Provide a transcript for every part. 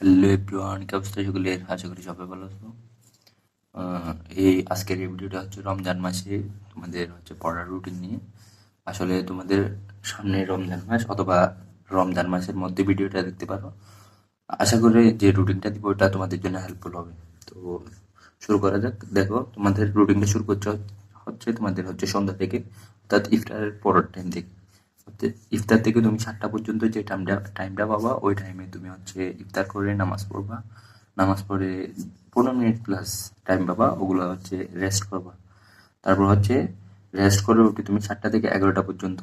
Hello everyone, কি অবস্থা সকলের আশা করি সবাই ভালো আছো। এই আজকের এই ভিডিওটা হচ্ছে রমজান মাসে তোমাদের হচ্ছে পড়ার রুটিন নিয়ে। আসলে তোমাদের সামনে রমজান মাস অথবা রমজান মাসের মধ্যে ভিডিওটা দেখতে পারো। আশা করি যে রুটিনটা দিব, ওটা তোমাদের জন্য হেল্পফুল হবে। তো শুরু করা যাক। দেখো, তোমাদের রুটিনটা শুরু করতে হচ্ছে- তোমাদের হচ্ছে সন্ধ্যা থেকে, অর্থাৎ ইফতারের পরের টাইম থেকে। ইফতার থেকে তুমি সাতটা পর্যন্ত যে টাইমটা টাইমটা পাবা, ওই টাইমে তুমি হচ্ছে ইফতার করে নামাজ পড়বা। নামাজ পড়ে পনেরো মিনিট প্লাস টাইম পাবা, ওগুলো হচ্ছে রেস্ট করবা। তারপর হচ্ছে রেস্ট করে উঠে তুমি সাতটা থেকে এগারোটা পর্যন্ত।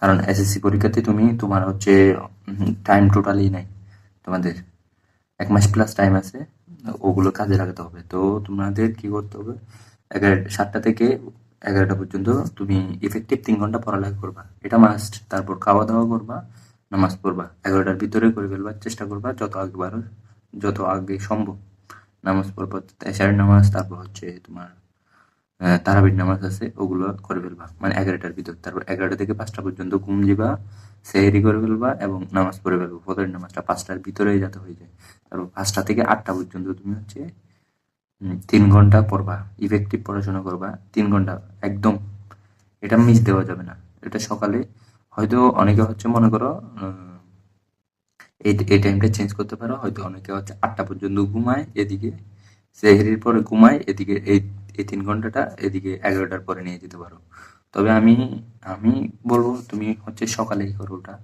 কারণ এসএসসি পরীক্ষাতে তুমি তোমার হচ্ছে টাইম টোটালি নাই তোমাদের। এক মাস প্লাস টাইম আছে, ওগুলো কাজে লাগাতে হবে। তো তোমাদের কি করতে হবে? এগারো, সাতটা থেকে এগারোটা পর্যন্ত তুমি ইফেক্টিভ তিন ঘণ্টা পড়ালেখা করবা। এটা মাস্ট তারপর খাওয়া দাওয়া করবা, নামাজ পড়বা। এগারোটার ভিতরে করে ফেলবার চেষ্টা করবা, যত আগে পারো যত আগে সম্ভব। নামাজ পড়বা, এশারের নামাজ, তারপর হচ্ছে তোমার তারাবির নামাজ আছে, ওগুলো করে ফেলবা। মানে এগারোটার ভিতর। তারপর এগারোটা থেকে পাঁচটা পর্যন্ত ঘুম দিবা, সেহেরি করে ফেলবা এবং নামাজ পড়ে ফেলবা। ফজরের নামাজটা পাঁচটার ভিতরেই যাতে হয়ে যায়। তারপর পাঁচটা থেকে আটটা পর্যন্ত তুমি হচ্ছে তিন ঘণ্টা পড়বা ইফেক্টিভ পড়াশোনা করবা, তিন ঘণ্টা, একদম। এটা মিস দেওয়া যাবে না। এটা সকালে, হয়তো অনেকে হচ্ছে মনে করো এই টাইমটা চেঞ্জ করতে পারো, হয়তো অনেকে হচ্ছে আটটা পর্যন্ত ঘুমায় এদিকে, সেহরির পরে ঘুমায়, এদিকে এই এই তিন ঘন্টাটা, এদিকে এগারোটার পরে নিয়ে যেতে পারো। তবে আমি আমি বলব তুমি হচ্ছে সকালেই করো ওটা।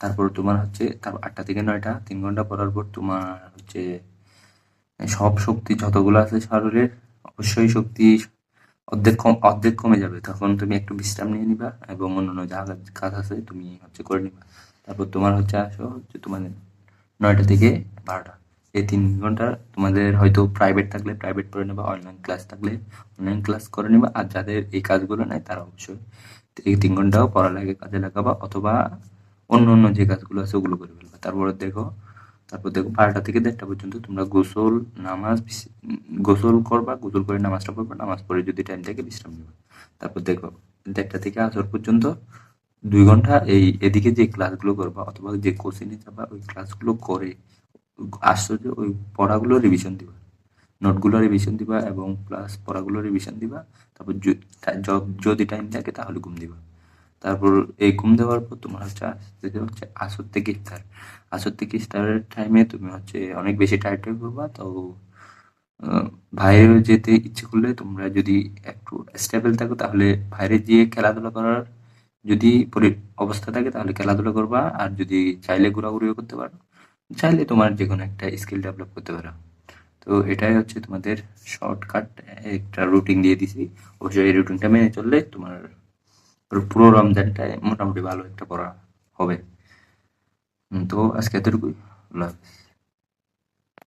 তারপর তোমার হচ্ছে, তারপর আটটা থেকে নয়টা, তিন ঘণ্টা পড়ার পর তোমার হচ্ছে সব শক্তি যতগুলো আছে শরীরের অবশ্যই শক্তি অর্ধেক কম, অর্ধেক কমে যাবে। তখন তুমি একটু বিশ্রাম নিয়ে নিবা এবং অন্যান্য যা কাজ- আছে তুমি হচ্ছে করে নিবা। তারপর তোমার হচ্ছে আসো হচ্ছে তোমাদের নয়টা থেকে বারোটা। এই তিন ঘণ্টা তোমাদের হয়তো প্রাইভেট থাকলে প্রাইভেট করে নেবা অনলাইন ক্লাস থাকলে অনলাইন ক্লাস করে নিবা। আর যাদের এই কাজগুলো নাই, তারা অবশ্যই এই তিন ঘন্টাও পড়ালেখা, কাজে লাগাবা অথবা অন্য অন্য যে কাজগুলো আছে ওগুলো করে ফেলবা। তারপরে দেখো তারপর দেখো বারোটা থেকে দেড়টা পর্যন্ত তোমরা গোসল, নামাজ গোসল করবা, গোসল করে নামাজটা পড়বা, নামাজ পড়ে যদি টাইম থাকে বিশ্রাম নেবা। তারপর দেখো দেড়টা থেকে আসর পর্যন্ত দুই ঘণ্টা এই এদিকে যে ক্লাসগুলো করবা অথবা যে কোচিংয়ে যাবা, ওই ক্লাসগুলো করে আসছো যে ওই পড়াগুলো রিভিশন দিবা। নোটগুলো রিভিশন দিবা এবং প্লাস পড়াগুলো রিভিশন দিবা। তারপর যদি টাইম থাকে তাহলে ঘুম দিবা। তারপর এই ঘুম দেওয়ার পর তোমার হচ্ছে আসতে হচ্ছে আসর থেকে ইফতার আসর থেকে ইফতারের টাইমে তুমি হচ্ছে অনেক বেশি টাইট হয়ে পড়বা, তো বাইরে যেতে ইচ্ছে করলে তোমরা যদি একটু স্টেবল থাকো, তাহলে বাইরে গিয়ে খেলাধুলা করার যদি অবস্থা থাকে, তাহলে খেলাধুলা করবা, আর যদি চাইলে ঘোরাঘুরিও করতে পারো, চাইলে তোমার যে কোনো একটা স্কিল ডেভেলপ করতে পারো। তো এটাই হচ্ছে তোমাদের শর্টকাট একটা রুটিন দিয়ে দিছি। অবশ্যই এই রুটিনটা মেনে চললে তোমার পুরো রমজানটায় মোটামুটি ভালো একটা পড়া হবে। তো আজকে এতটুকুই। আল্লাহ হাফেজ।